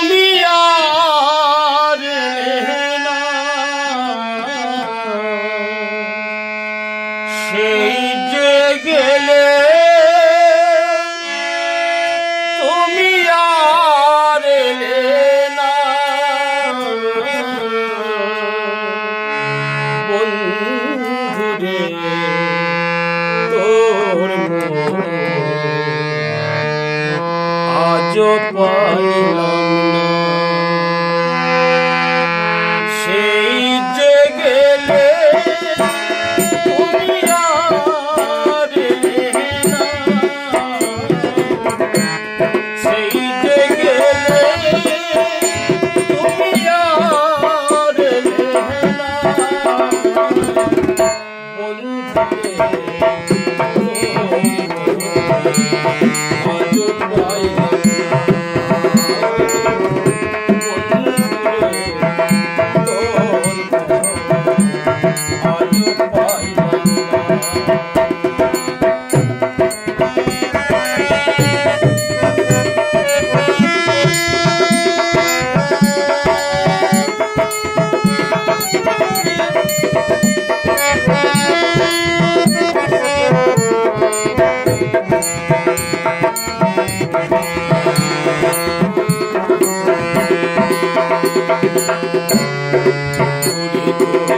তুমি আর সেই যে গেলে তুমি আর না। বন্ধুরে তোর আজ পাইলাম yeah. করিব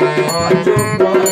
I just wanna.